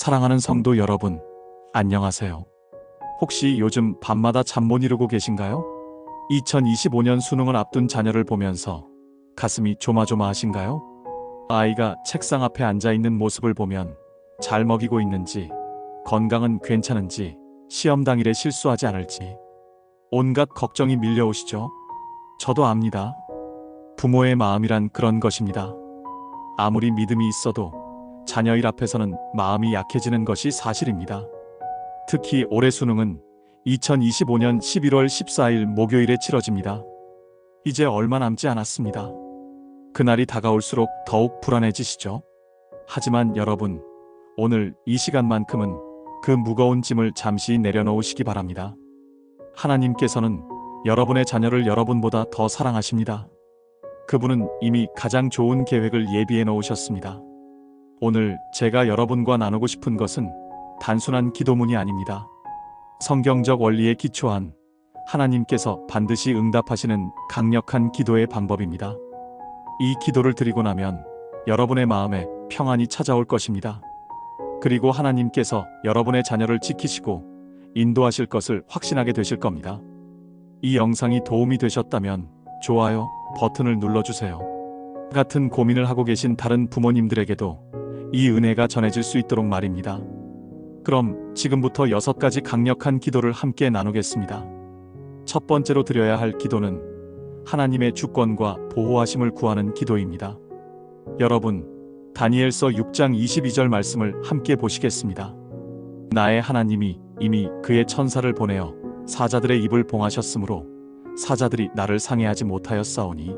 사랑하는 성도 여러분, 안녕하세요. 혹시 요즘 밤마다 잠 못 이루고 계신가요? 2025년 수능을 앞둔 자녀를 보면서 가슴이 조마조마하신가요? 아이가 책상 앞에 앉아 있는 모습을 보면 잘 먹이고 있는지, 건강은 괜찮은지, 시험 당일에 실수하지 않을지, 온갖 걱정이 밀려오시죠? 저도 압니다. 부모의 마음이란 그런 것입니다. 아무리 믿음이 있어도 자녀 일 앞에서는 마음이 약해지는 것이 사실입니다. 특히 올해 수능은 2025년 11월 14일 목요일에 치러집니다. 이제 얼마 남지 않았습니다. 그날이 다가올수록 더욱 불안해지시죠? 하지만 여러분, 오늘 이 시간만큼은 그 무거운 짐을 잠시 내려놓으시기 바랍니다. 하나님께서는 여러분의 자녀를 여러분보다 더 사랑하십니다. 그분은 이미 가장 좋은 계획을 예비해 놓으셨습니다. 오늘 제가 여러분과 나누고 싶은 것은 단순한 기도문이 아닙니다. 성경적 원리에 기초한 하나님께서 반드시 응답하시는 강력한 기도의 방법입니다. 이 기도를 드리고 나면 여러분의 마음에 평안이 찾아올 것입니다. 그리고 하나님께서 여러분의 자녀를 지키시고 인도하실 것을 확신하게 되실 겁니다. 이 영상이 도움이 되셨다면 좋아요 버튼을 눌러주세요. 같은 고민을 하고 계신 다른 부모님들에게도 이 은혜가 전해질 수 있도록 말입니다. 그럼 지금부터 여섯 가지 강력한 기도를 함께 나누겠습니다. 첫 번째로 드려야 할 기도는 하나님의 주권과 보호하심을 구하는 기도입니다. 여러분, 다니엘서 6장 22절 말씀을 함께 보시겠습니다. 나의 하나님이 이미 그의 천사를 보내어 사자들의 입을 봉하셨으므로 사자들이 나를 상해하지 못하였사오니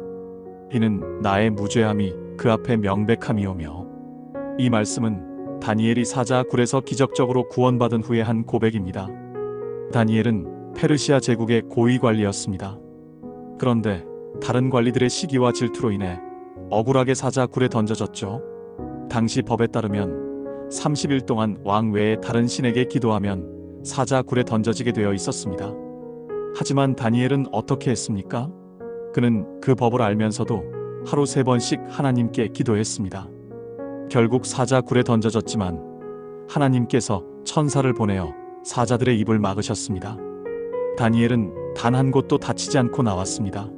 이는 나의 무죄함이 그 앞에 명백함이오며 이 말씀은 다니엘이 사자 굴에서 기적적으로 구원받은 후에 한 고백입니다. 다니엘은 페르시아 제국의 고위 관리였습니다. 그런데 다른 관리들의 시기와 질투로 인해 억울하게 사자 굴에 던져졌죠. 당시 법에 따르면 30일 동안 왕 외에 다른 신에게 기도하면 사자 굴에 던져지게 되어 있었습니다. 하지만 다니엘은 어떻게 했습니까? 그는 그 법을 알면서도 하루 세 번씩 하나님께 기도했습니다. 결국 사자 굴에 던져졌지만 하나님께서 천사를 보내어 사자들의 입을 막으셨습니다. 다니엘은 단 한 곳도 다치지 않고 나왔습니다.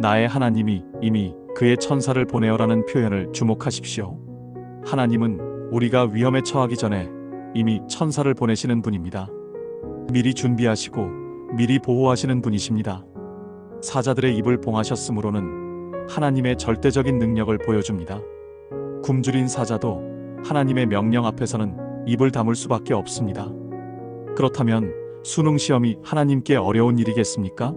나의 하나님이 이미 그의 천사를 보내어라는 표현을 주목하십시오. 하나님은 우리가 위험에 처하기 전에 이미 천사를 보내시는 분입니다. 미리 준비하시고 미리 보호하시는 분이십니다. 사자들의 입을 봉하셨으므로는 하나님의 절대적인 능력을 보여줍니다. 굶주린 사자도 하나님의 명령 앞에서는 입을 다물 수밖에 없습니다. 그렇다면 수능 시험이 하나님께 어려운 일이겠습니까?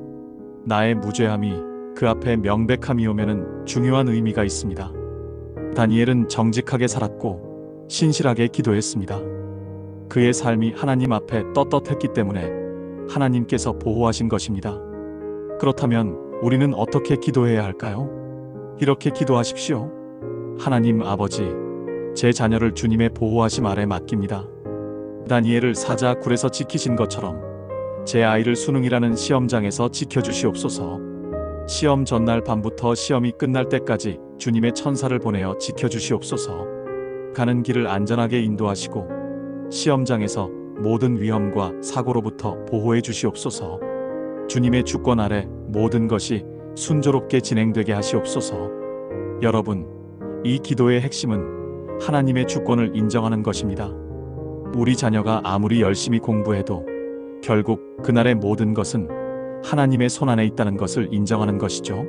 나의 무죄함이 그 앞에 명백함이 오면은 중요한 의미가 있습니다. 다니엘은 정직하게 살았고 신실하게 기도했습니다. 그의 삶이 하나님 앞에 떳떳했기 때문에 하나님께서 보호하신 것입니다. 그렇다면 우리는 어떻게 기도해야 할까요? 이렇게 기도하십시오. 하나님 아버지, 제 자녀를 주님의 보호하심 아래 맡깁니다. 다니엘을 사자 굴에서 지키신 것처럼 제 아이를 수능이라는 시험장에서 지켜주시옵소서. 시험 전날 밤부터 시험이 끝날 때까지 주님의 천사를 보내어 지켜주시옵소서. 가는 길을 안전하게 인도하시고 시험장에서 모든 위험과 사고로부터 보호해 주시옵소서. 주님의 주권 아래 모든 것이 순조롭게 진행되게 하시옵소서. 여러분, 이 기도의 핵심은 하나님의 주권을 인정하는 것입니다. 우리 자녀가 아무리 열심히 공부해도 결국 그날의 모든 것은 하나님의 손안에 있다는 것을 인정하는 것이죠.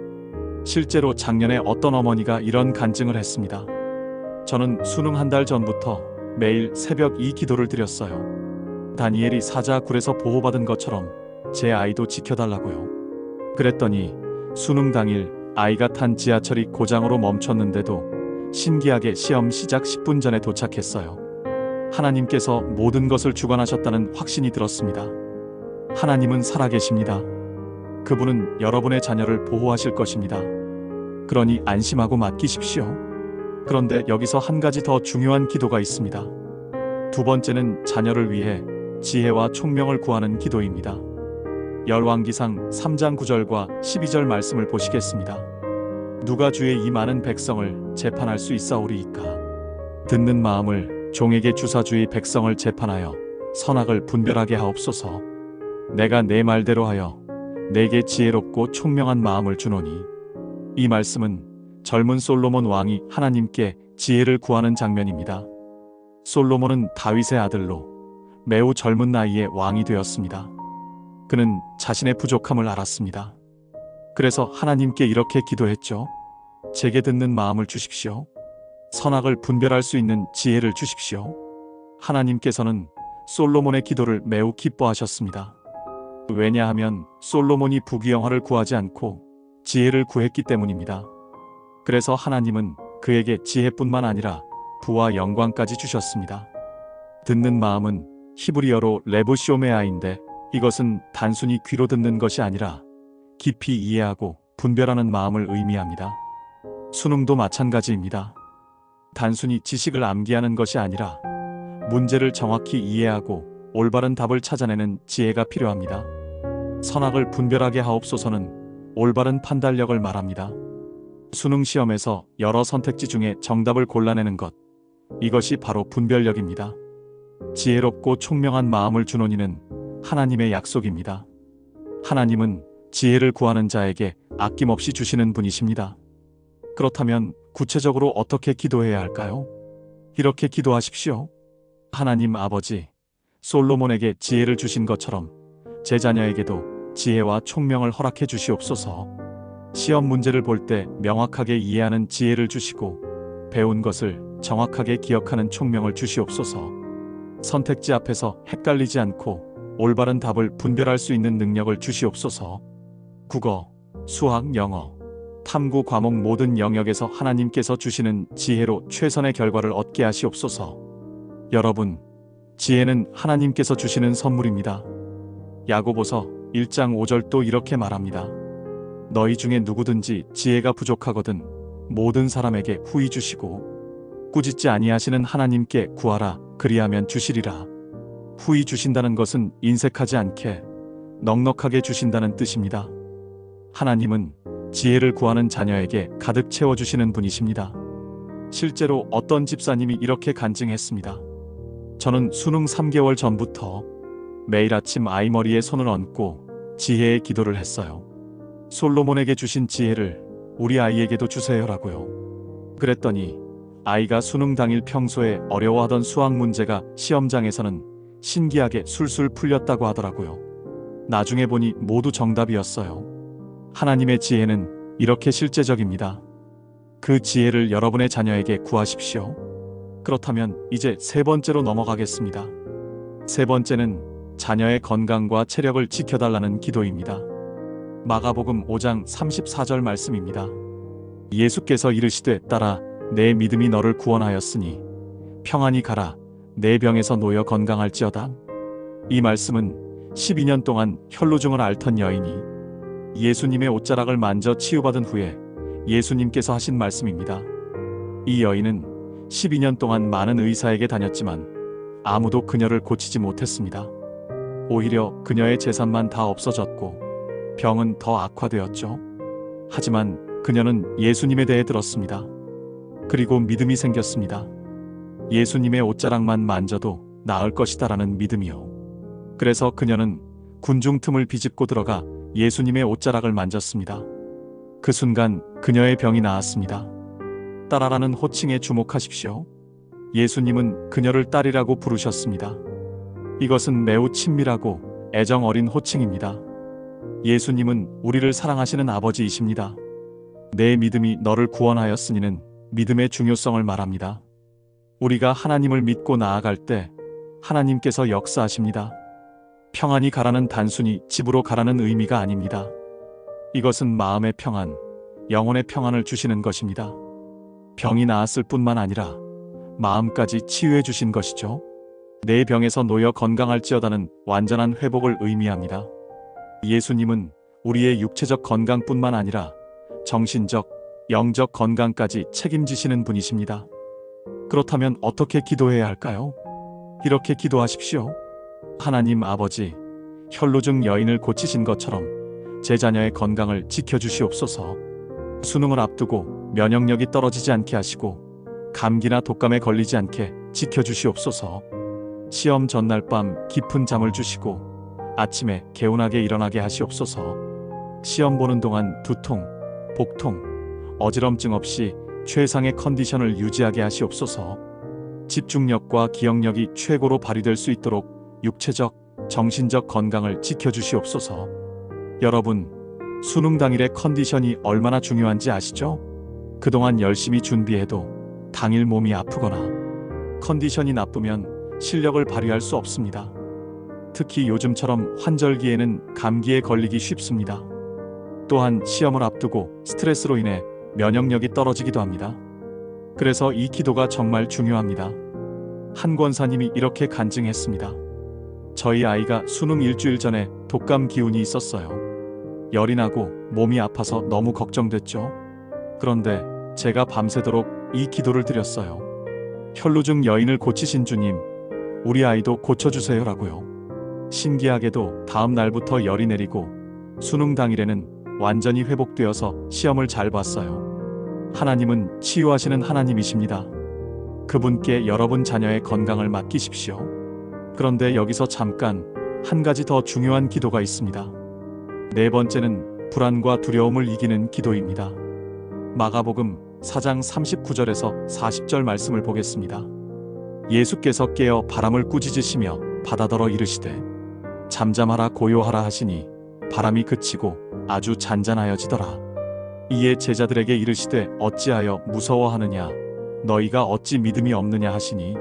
실제로 작년에 어떤 어머니가 이런 간증을 했습니다. 저는 수능 한 달 전부터 매일 새벽 이 기도를 드렸어요. 다니엘이 사자 굴에서 보호받은 것처럼 제 아이도 지켜달라고요. 그랬더니 수능 당일 아이가 탄 지하철이 고장으로 멈췄는데도 신기하게 시험 시작 10분 전에 도착했어요. 하나님께서 모든 것을 주관하셨다는 확신이 들었습니다. 하나님은 살아계십니다. 그분은 여러분의 자녀를 보호하실 것입니다. 그러니 안심하고 맡기십시오. 그런데 여기서 한 가지 더 중요한 기도가 있습니다. 두 번째는 자녀를 위해 지혜와 총명을 구하는 기도입니다. 열왕기상 3장 9절과 12절 말씀을 보시겠습니다. 누가 주의 이 많은 백성을 재판할 수 있사오리이까? 듣는 마음을 종에게 주사주의 백성을 재판하여 선악을 분별하게 하옵소서. 내가 내 말대로 하여 내게 지혜롭고 총명한 마음을 주노니 이 말씀은 젊은 솔로몬 왕이 하나님께 지혜를 구하는 장면입니다. 솔로몬은 다윗의 아들로 매우 젊은 나이에 왕이 되었습니다. 그는 자신의 부족함을 알았습니다. 그래서 하나님께 이렇게 기도했죠. 제게 듣는 마음을 주십시오. 선악을 분별할 수 있는 지혜를 주십시오. 하나님께서는 솔로몬의 기도를 매우 기뻐하셨습니다. 왜냐하면 솔로몬이 부귀영화를 구하지 않고 지혜를 구했기 때문입니다. 그래서 하나님은 그에게 지혜뿐만 아니라 부와 영광까지 주셨습니다. 듣는 마음은 히브리어로 레브쇼메아인데 이것은 단순히 귀로 듣는 것이 아니라 깊이 이해하고 분별하는 마음을 의미합니다. 수능도 마찬가지입니다. 단순히 지식을 암기하는 것이 아니라 문제를 정확히 이해하고 올바른 답을 찾아내는 지혜가 필요합니다. 선악을 분별하게 하옵소서는 올바른 판단력을 말합니다. 수능 시험에서 여러 선택지 중에 정답을 골라내는 것. 이것이 바로 분별력입니다. 지혜롭고 총명한 마음을 주노니는 하나님의 약속입니다. 하나님은 지혜를 구하는 자에게 아낌없이 주시는 분이십니다. 그렇다면 구체적으로 어떻게 기도해야 할까요? 이렇게 기도하십시오. 하나님 아버지, 솔로몬에게 지혜를 주신 것처럼 제 자녀에게도 지혜와 총명을 허락해 주시옵소서. 시험 문제를 볼 때 명확하게 이해하는 지혜를 주시고 배운 것을 정확하게 기억하는 총명을 주시옵소서. 선택지 앞에서 헷갈리지 않고 올바른 답을 분별할 수 있는 능력을 주시옵소서. 국어, 수학, 영어, 탐구 과목 모든 영역에서 하나님께서 주시는 지혜로 최선의 결과를 얻게 하시옵소서. 여러분, 지혜는 하나님께서 주시는 선물입니다. 야고보서 1장 5절도 이렇게 말합니다. 너희 중에 누구든지 지혜가 부족하거든 모든 사람에게 후히 주시고 꾸짖지 아니하시는 하나님께 구하라 그리하면 주시리라. 후히 주신다는 것은 인색하지 않게 넉넉하게 주신다는 뜻입니다. 하나님은 지혜를 구하는 자녀에게 가득 채워주시는 분이십니다. 실제로 어떤 집사님이 이렇게 간증했습니다. 저는 수능 3개월 전부터 매일 아침 아이 머리에 손을 얹고 지혜의 기도를 했어요. 솔로몬에게 주신 지혜를 우리 아이에게도 주세요라고요. 그랬더니 아이가 수능 당일 평소에 어려워하던 수학 문제가 시험장에서는 신기하게 술술 풀렸다고 하더라고요. 나중에 보니 모두 정답이었어요. 하나님의 지혜는 이렇게 실제적입니다. 그 지혜를 여러분의 자녀에게 구하십시오. 그렇다면 이제 세 번째로 넘어가겠습니다. 세 번째는 자녀의 건강과 체력을 지켜달라는 기도입니다. 마가복음 5장 34절 말씀입니다. 예수께서 이르시되 따라 내 믿음이 너를 구원하였으니 평안히 가라 내 병에서 놓여 건강할지어다. 이 말씀은 12년 동안 혈루증을 앓던 여인이 예수님의 옷자락을 만져 치유받은 후에 예수님께서 하신 말씀입니다. 이 여인은 12년 동안 많은 의사에게 다녔지만 아무도 그녀를 고치지 못했습니다. 오히려 그녀의 재산만 다 없어졌고 병은 더 악화되었죠. 하지만 그녀는 예수님에 대해 들었습니다. 그리고 믿음이 생겼습니다. 예수님의 옷자락만 만져도 나을 것이다라는 믿음이요. 그래서 그녀는 군중 틈을 비집고 들어가 예수님의 옷자락을 만졌습니다. 그 순간 그녀의 병이 나았습니다. 딸아라는 호칭에 주목하십시오. 예수님은 그녀를 딸이라고 부르셨습니다. 이것은 매우 친밀하고 애정 어린 호칭입니다. 예수님은 우리를 사랑하시는 아버지이십니다. 내 믿음이 너를 구원하였으니는 믿음의 중요성을 말합니다. 우리가 하나님을 믿고 나아갈 때 하나님께서 역사하십니다. 평안히 가라는 단순히 집으로 가라는 의미가 아닙니다. 이것은 마음의 평안, 영혼의 평안을 주시는 것입니다. 병이 나았을 뿐만 아니라 마음까지 치유해 주신 것이죠. 내 병에서 놓여 건강할지어다는 완전한 회복을 의미합니다. 예수님은 우리의 육체적 건강뿐만 아니라 정신적, 영적 건강까지 책임지시는 분이십니다. 그렇다면 어떻게 기도해야 할까요? 이렇게 기도하십시오. 하나님 아버지, 혈루증 여인을 고치신 것처럼 제 자녀의 건강을 지켜주시옵소서. 수능을 앞두고 면역력이 떨어지지 않게 하시고 감기나 독감에 걸리지 않게 지켜주시옵소서. 시험 전날 밤 깊은 잠을 주시고 아침에 개운하게 일어나게 하시옵소서. 시험 보는 동안 두통, 복통, 어지럼증 없이 최상의 컨디션을 유지하게 하시옵소서. 집중력과 기억력이 최고로 발휘될 수 있도록 육체적, 정신적 건강을 지켜주시옵소서. 여러분, 수능 당일의 컨디션이 얼마나 중요한지 아시죠? 그동안 열심히 준비해도 당일 몸이 아프거나 컨디션이 나쁘면 실력을 발휘할 수 없습니다. 특히 요즘처럼 환절기에는 감기에 걸리기 쉽습니다. 또한 시험을 앞두고 스트레스로 인해 면역력이 떨어지기도 합니다. 그래서 이 기도가 정말 중요합니다. 한 권사님이 이렇게 간증했습니다. 저희 아이가 수능 일주일 전에 독감 기운이 있었어요. 열이 나고 몸이 아파서 너무 걱정됐죠. 그런데 제가 밤새도록 이 기도를 드렸어요. 혈루증 여인을 고치신 주님, 우리 아이도 고쳐주세요라고요. 신기하게도 다음 날부터 열이 내리고 수능 당일에는 완전히 회복되어서 시험을 잘 봤어요. 하나님은 치유하시는 하나님이십니다. 그분께 여러분 자녀의 건강을 맡기십시오. 그런데 여기서 잠깐 한 가지 더 중요한 기도가 있습니다. 네 번째는 불안과 두려움을 이기는 기도입니다. 마가복음 4장 39절에서 40절 말씀을 보겠습니다. 예수께서 깨어 바람을 꾸짖으시며 바다더러 이르시되 잠잠하라 고요하라 하시니 바람이 그치고 아주 잔잔하여지더라. 이에 제자들에게 이르시되 어찌하여 무서워하느냐 너희가 어찌 믿음이 없느냐 하시니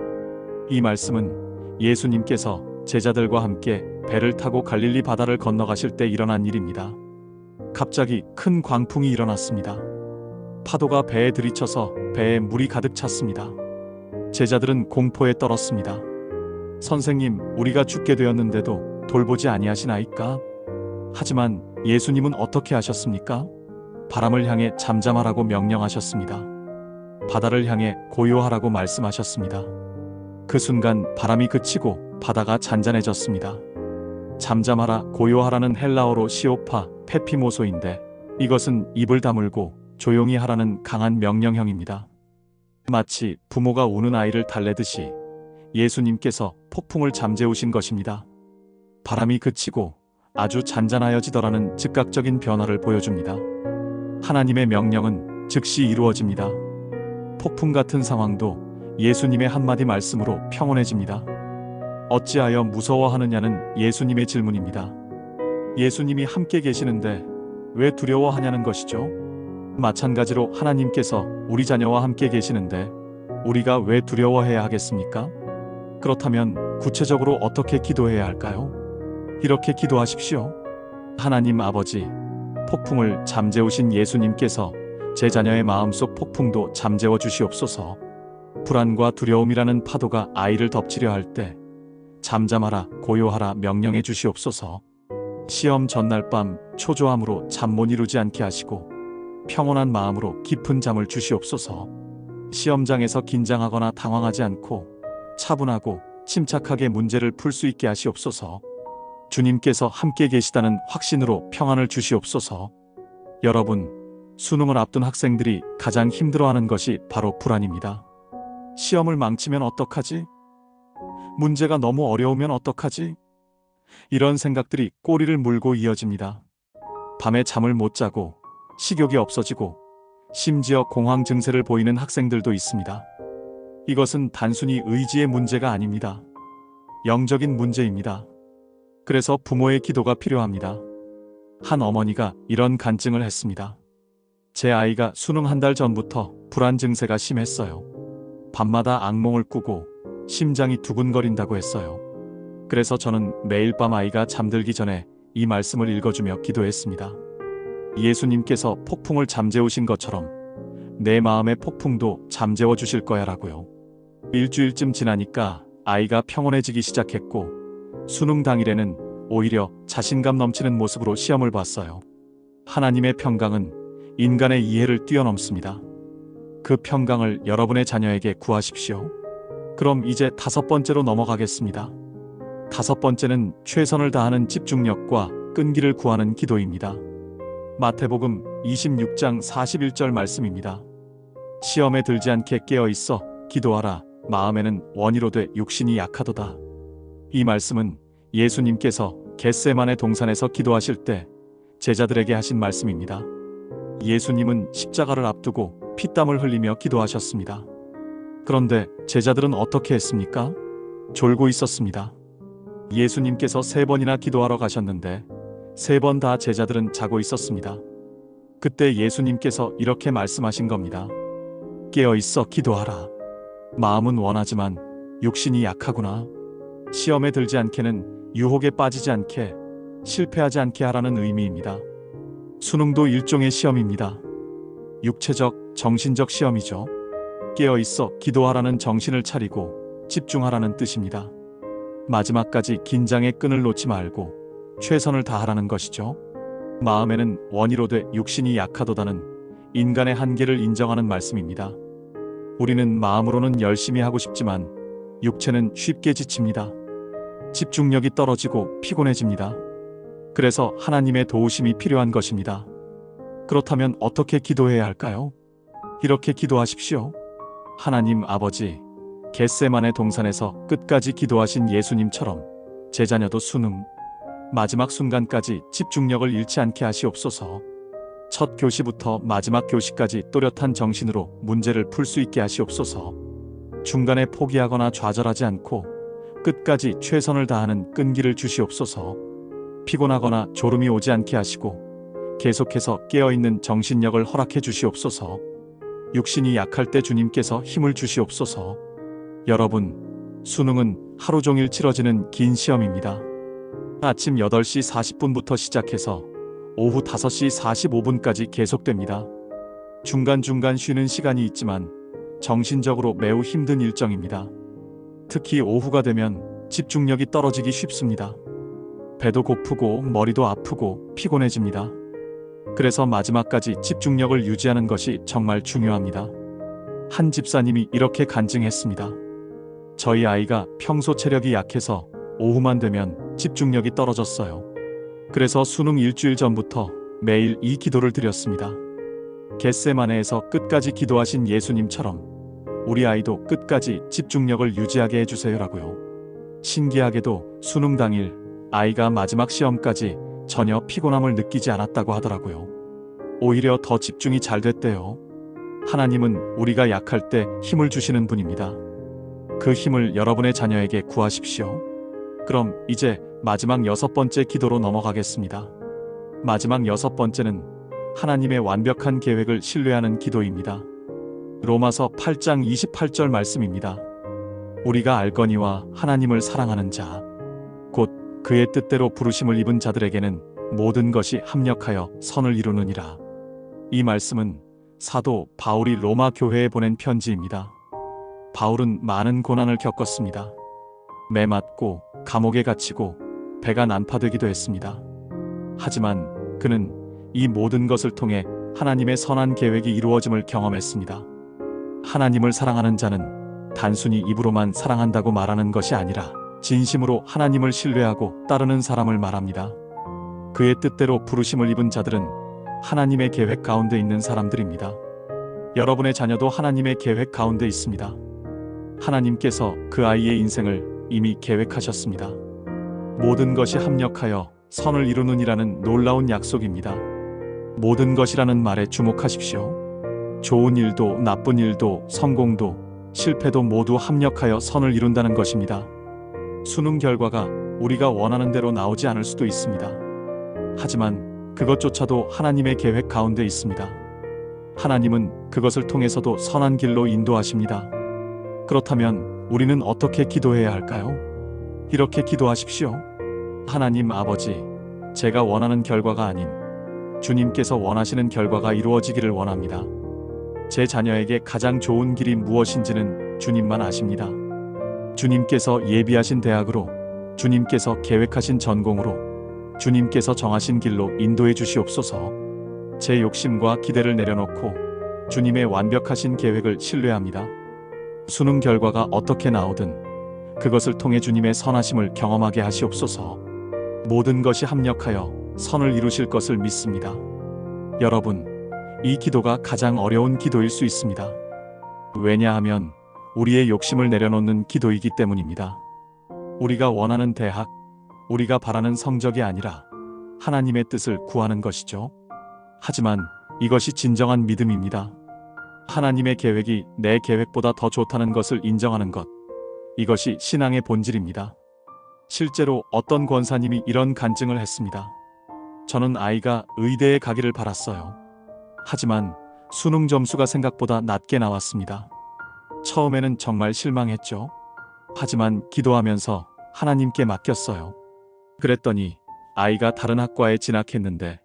이 말씀은 예수님께서 제자들과 함께 배를 타고 갈릴리 바다를 건너가실 때 일어난 일입니다. 갑자기 큰 광풍이 일어났습니다. 파도가 배에 들이쳐서 배에 물이 가득 찼습니다. 제자들은 공포에 떨었습니다. 선생님, 우리가 죽게 되었는데도 돌보지 아니하시나이까? 하지만 예수님은 어떻게 하셨습니까? 바람을 향해 잠잠하라고 명령하셨습니다. 바다를 향해 고요하라고 말씀하셨습니다. 그 순간 바람이 그치고 바다가 잔잔해졌습니다. 잠잠하라 고요하라는 헬라어로 시오파 페피모소인데 이것은 입을 다물고 조용히 하라는 강한 명령형입니다. 마치 부모가 우는 아이를 달래듯이 예수님께서 폭풍을 잠재우신 것입니다. 바람이 그치고 아주 잔잔하여지더라는 즉각적인 변화를 보여줍니다. 하나님의 명령은 즉시 이루어집니다. 폭풍 같은 상황도 예수님의 한마디 말씀으로 평온해집니다. 어찌하여 무서워하느냐는 예수님의 질문입니다. 예수님이 함께 계시는데 왜 두려워하냐는 것이죠. 마찬가지로 하나님께서 우리 자녀와 함께 계시는데 우리가 왜 두려워해야 하겠습니까? 그렇다면 구체적으로 어떻게 기도해야 할까요? 이렇게 기도하십시오. 하나님 아버지, 폭풍을 잠재우신 예수님께서 제 자녀의 마음속 폭풍도 잠재워 주시옵소서. 불안과 두려움이라는 파도가 아이를 덮치려 할 때 잠잠하라 고요하라 명령해 주시옵소서. 시험 전날 밤 초조함으로 잠 못 이루지 않게 하시고 평온한 마음으로 깊은 잠을 주시옵소서. 시험장에서 긴장하거나 당황하지 않고 차분하고 침착하게 문제를 풀 수 있게 하시옵소서. 주님께서 함께 계시다는 확신으로 평안을 주시옵소서. 여러분, 수능을 앞둔 학생들이 가장 힘들어하는 것이 바로 불안입니다. 시험을 망치면 어떡하지? 문제가 너무 어려우면 어떡하지? 이런 생각들이 꼬리를 물고 이어집니다. 밤에 잠을 못 자고 식욕이 없어지고 심지어 공황 증세를 보이는 학생들도 있습니다. 이것은 단순히 의지의 문제가 아닙니다. 영적인 문제입니다. 그래서 부모의 기도가 필요합니다. 한 어머니가 이런 간증을 했습니다. 제 아이가 수능 한 달 전부터 불안 증세가 심했어요. 밤마다 악몽을 꾸고 심장이 두근거린다고 했어요. 그래서 저는 매일 밤 아이가 잠들기 전에 이 말씀을 읽어주며 기도했습니다. 예수님께서 폭풍을 잠재우신 것처럼 내 마음의 폭풍도 잠재워 주실 거야 라고요. 일주일쯤 지나니까 아이가 평온해지기 시작했고 수능 당일에는 오히려 자신감 넘치는 모습으로 시험을 봤어요. 하나님의 평강은 인간의 이해를 뛰어넘습니다. 그 평강을 여러분의 자녀에게 구하십시오. 그럼 이제 다섯 번째로 넘어가겠습니다. 다섯 번째는 최선을 다하는 집중력과 끈기를 구하는 기도입니다. 마태복음 26장 41절 말씀입니다. 시험에 들지 않게 깨어 있어 기도하라 마음에는 원이로되 육신이 약하도다. 이 말씀은 예수님께서 겟세만의 동산에서 기도하실 때 제자들에게 하신 말씀입니다. 예수님은 십자가를 앞두고 피땀을 흘리며 기도하셨습니다. 그런데 제자들은 어떻게 했습니까? 졸고 있었습니다. 예수님께서 세 번이나 기도하러 가셨는데 세 번 다 제자들은 자고 있었습니다. 그때 예수님께서 이렇게 말씀하신 겁니다. 깨어 있어 기도하라. 마음은 원하지만 육신이 약하구나. 시험에 들지 않게는 유혹에 빠지지 않게 실패하지 않게 하라는 의미입니다. 수능도 일종의 시험입니다. 육체적, 정신적 시험이죠. 깨어 있어 기도하라는 정신을 차리고 집중하라는 뜻입니다. 마지막까지 긴장의 끈을 놓지 말고 최선을 다하라는 것이죠. 마음에는 원이로되 육신이 약하도다는 인간의 한계를 인정하는 말씀입니다. 우리는 마음으로는 열심히 하고 싶지만 육체는 쉽게 지칩니다. 집중력이 떨어지고 피곤해집니다. 그래서 하나님의 도우심이 필요한 것입니다. 그렇다면 어떻게 기도해야 할까요? 이렇게 기도하십시오. 하나님 아버지, 겟세만의 동산에서 끝까지 기도하신 예수님처럼 제 자녀도 수능, 마지막 순간까지 집중력을 잃지 않게 하시옵소서. 첫 교시부터 마지막 교시까지 또렷한 정신으로 문제를 풀 수 있게 하시옵소서. 중간에 포기하거나 좌절하지 않고 끝까지 최선을 다하는 끈기를 주시옵소서. 피곤하거나 졸음이 오지 않게 하시고 계속해서 깨어있는 정신력을 허락해 주시옵소서. 육신이 약할 때 주님께서 힘을 주시옵소서. 여러분, 수능은 하루 종일 치러지는 긴 시험입니다. 아침 8시 40분부터 시작해서 오후 5시 45분까지 계속됩니다. 중간중간 쉬는 시간이 있지만 정신적으로 매우 힘든 일정입니다. 특히 오후가 되면 집중력이 떨어지기 쉽습니다. 배도 고프고 머리도 아프고 피곤해집니다. 그래서 마지막까지 집중력을 유지하는 것이 정말 중요합니다. 한 집사님이 이렇게 간증했습니다. 저희 아이가 평소 체력이 약해서 오후만 되면 집중력이 떨어졌어요. 그래서 수능 일주일 전부터 매일 이 기도를 드렸습니다. 겟세마네에서 끝까지 기도하신 예수님처럼 우리 아이도 끝까지 집중력을 유지하게 해주세요라고요. 신기하게도 수능 당일 아이가 마지막 시험까지 전혀 피곤함을 느끼지 않았다고 하더라고요. 오히려 더 집중이 잘 됐대요. 하나님은 우리가 약할 때 힘을 주시는 분입니다. 그 힘을 여러분의 자녀에게 구하십시오. 그럼 이제 마지막 여섯 번째 기도로 넘어가겠습니다. 마지막 여섯 번째는 하나님의 완벽한 계획을 신뢰하는 기도입니다. 로마서 8장 28절 말씀입니다. 우리가 알거니와 하나님을 사랑하는 자, 곧 그의 뜻대로 부르심을 입은 자들에게는 모든 것이 합력하여 선을 이루느니라. 이 말씀은 사도 바울이 로마 교회에 보낸 편지입니다. 바울은 많은 고난을 겪었습니다. 매 맞고 감옥에 갇히고 배가 난파되기도 했습니다. 하지만 그는 이 모든 것을 통해 하나님의 선한 계획이 이루어짐을 경험했습니다. 하나님을 사랑하는 자는 단순히 입으로만 사랑한다고 말하는 것이 아니라 진심으로 하나님을 신뢰하고 따르는 사람을 말합니다. 그의 뜻대로 부르심을 입은 자들은 하나님의 계획 가운데 있는 사람들입니다. 여러분의 자녀도 하나님의 계획 가운데 있습니다. 하나님께서 그 아이의 인생을 이미 계획하셨습니다. 모든 것이 합력하여 선을 이루느니라는 놀라운 약속입니다. 모든 것이라는 말에 주목하십시오. 좋은 일도 나쁜 일도 성공도 실패도 모두 합력하여 선을 이룬다는 것입니다. 수능 결과가 우리가 원하는 대로 나오지 않을 수도 있습니다. 하지만 그것조차도 하나님의 계획 가운데 있습니다. 하나님은 그것을 통해서도 선한 길로 인도하십니다. 그렇다면 우리는 어떻게 기도해야 할까요? 이렇게 기도하십시오. 하나님 아버지, 제가 원하는 결과가 아닌 주님께서 원하시는 결과가 이루어지기를 원합니다. 제 자녀에게 가장 좋은 길이 무엇인지는 주님만 아십니다. 주님께서 예비하신 대학으로, 주님께서 계획하신 전공으로, 주님께서 정하신 길로 인도해 주시옵소서. 제 욕심과 기대를 내려놓고 주님의 완벽하신 계획을 신뢰합니다. 수능 결과가 어떻게 나오든 그것을 통해 주님의 선하심을 경험하게 하시옵소서. 모든 것이 합력하여 선을 이루실 것을 믿습니다. 여러분, 이 기도가 가장 어려운 기도일 수 있습니다. 왜냐하면 우리의 욕심을 내려놓는 기도이기 때문입니다. 우리가 원하는 대학, 우리가 바라는 성적이 아니라 하나님의 뜻을 구하는 것이죠. 하지만 이것이 진정한 믿음입니다. 하나님의 계획이 내 계획보다 더 좋다는 것을 인정하는 것. 이것이 신앙의 본질입니다. 실제로 어떤 권사님이 이런 간증을 했습니다. 저는 아이가 의대에 가기를 바랐어요. 하지만 수능 점수가 생각보다 낮게 나왔습니다. 처음에는 정말 실망했죠. 하지만 기도하면서 하나님께 맡겼어요. 그랬더니 아이가 다른 학과에 진학했는데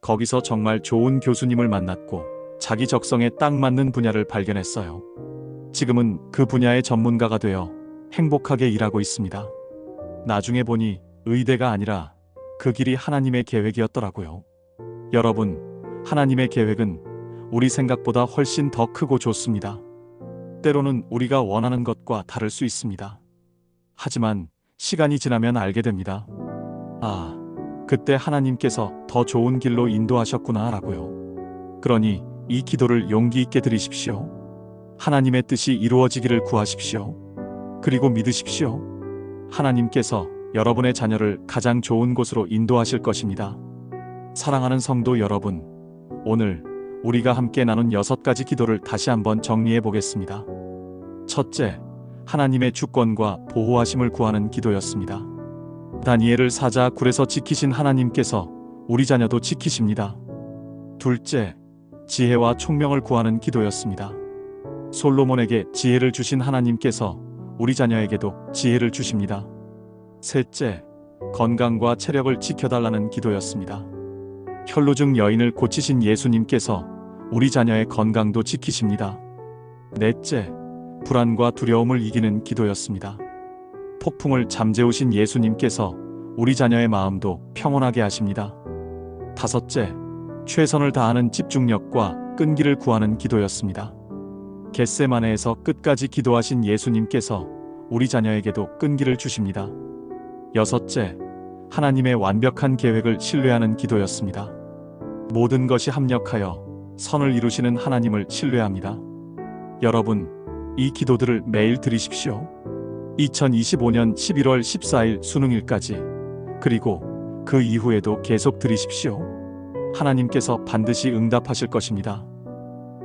거기서 정말 좋은 교수님을 만났고 자기 적성에 딱 맞는 분야를 발견했어요. 지금은 그 분야의 전문가가 되어 행복하게 일하고 있습니다. 나중에 보니 의대가 아니라 그 길이 하나님의 계획이었더라고요. 여러분, 하나님의 계획은 우리 생각보다 훨씬 더 크고 좋습니다. 때로는 우리가 원하는 것과 다를 수 있습니다. 하지만 시간이 지나면 알게 됩니다. 아, 그때 하나님께서 더 좋은 길로 인도하셨구나 라고요. 그러니 이 기도를 용기 있게 드리십시오. 하나님의 뜻이 이루어지기를 구하십시오. 그리고 믿으십시오. 하나님께서 여러분의 자녀를 가장 좋은 곳으로 인도하실 것입니다. 사랑하는 성도 여러분, 오늘 우리가 함께 나눈 여섯 가지 기도를 다시 한번 정리해 보겠습니다. 첫째, 하나님의 주권과 보호하심을 구하는 기도였습니다. 다니엘을 사자 굴에서 지키신 하나님께서 우리 자녀도 지키십니다. 둘째, 지혜와 총명을 구하는 기도였습니다. 솔로몬에게 지혜를 주신 하나님께서 우리 자녀에게도 지혜를 주십니다. 셋째, 건강과 체력을 지켜달라는 기도였습니다. 혈루증 여인을 고치신 예수님께서 우리 자녀의 건강도 지키십니다. 넷째, 불안과 두려움을 이기는 기도였습니다. 폭풍을 잠재우신 예수님께서 우리 자녀의 마음도 평온하게 하십니다. 다섯째, 최선을 다하는 집중력과 끈기를 구하는 기도였습니다. 겟세마네에서 끝까지 기도하신 예수님께서 우리 자녀에게도 끈기를 주십니다. 여섯째, 하나님의 완벽한 계획을 신뢰하는 기도였습니다. 모든 것이 합력하여 선을 이루시는 하나님을 신뢰합니다. 여러분, 이 기도들을 매일 드리십시오. 2025년 11월 14일 수능일까지 그리고 그 이후에도 계속 드리십시오. 하나님께서 반드시 응답하실 것입니다.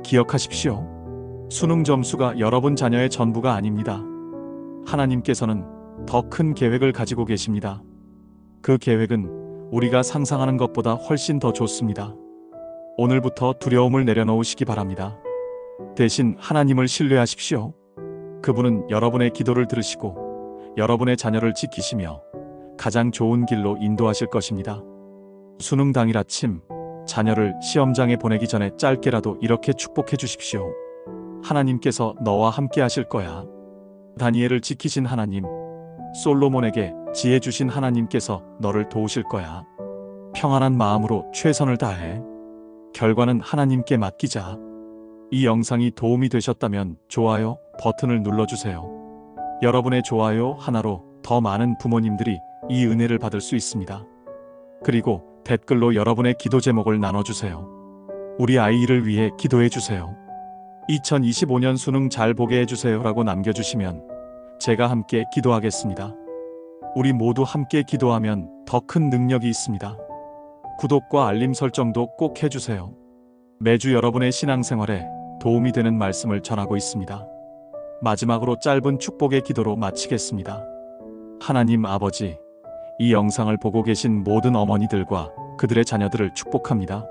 기억하십시오. 수능 점수가 여러분 자녀의 전부가 아닙니다. 하나님께서는 더 큰 계획을 가지고 계십니다. 그 계획은 우리가 상상하는 것보다 훨씬 더 좋습니다. 오늘부터 두려움을 내려놓으시기 바랍니다. 대신 하나님을 신뢰하십시오. 그분은 여러분의 기도를 들으시고 여러분의 자녀를 지키시며 가장 좋은 길로 인도하실 것입니다. 수능 당일 아침 자녀를 시험장에 보내기 전에 짧게라도 이렇게 축복해 주십시오. 하나님께서 너와 함께 하실 거야. 다니엘을 지키신 하나님, 솔로몬에게 지혜 주신 하나님께서 너를 도우실 거야. 평안한 마음으로 최선을 다해. 결과는 하나님께 맡기자. 이 영상이 도움이 되셨다면 좋아요 버튼을 눌러주세요. 여러분의 좋아요 하나로 더 많은 부모님들이 이 은혜를 받을 수 있습니다. 그리고 댓글로 여러분의 기도 제목을 나눠주세요. 우리 아이를 위해 기도해 주세요. 2025년 수능 잘 보게 해주세요 라고 남겨주시면 제가 함께 기도하겠습니다. 우리 모두 함께 기도하면 더 큰 능력이 있습니다. 구독과 알림 설정도 꼭 해주세요. 매주 여러분의 신앙생활에 도움이 되는 말씀을 전하고 있습니다. 마지막으로 짧은 축복의 기도로 마치겠습니다. 하나님 아버지, 이 영상을 보고 계신 모든 어머니들과 그들의 자녀들을 축복합니다.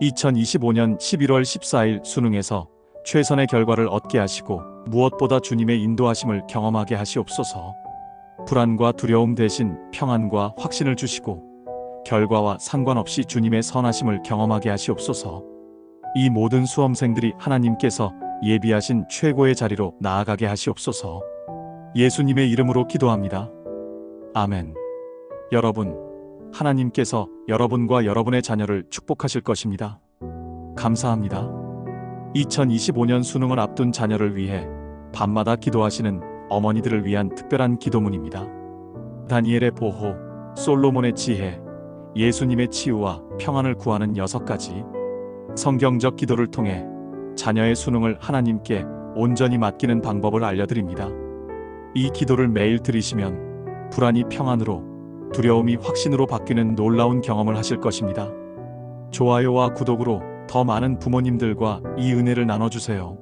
2025년 11월 14일 수능에서 최선의 결과를 얻게 하시고 무엇보다 주님의 인도하심을 경험하게 하시옵소서. 불안과 두려움 대신 평안과 확신을 주시고 결과와 상관없이 주님의 선하심을 경험하게 하시옵소서. 이 모든 수험생들이 하나님께서 예비하신 최고의 자리로 나아가게 하시옵소서. 예수님의 이름으로 기도합니다. 아멘. 여러분, 하나님께서 여러분과 여러분의 자녀를 축복하실 것입니다. 감사합니다. 2025년 수능을 앞둔 자녀를 위해 밤마다 기도하시는 어머니들을 위한 특별한 기도문입니다. 다니엘의 보호, 솔로몬의 지혜, 예수님의 치유와 평안을 구하는 여섯 가지 성경적 기도를 통해 자녀의 수능을 하나님께 온전히 맡기는 방법을 알려드립니다. 이 기도를 매일 들이시면 불안이 평안으로 두려움이 확신으로 바뀌는 놀라운 경험을 하실 것입니다. 좋아요와 구독으로 더 많은 부모님들과 이 은혜를 나눠주세요.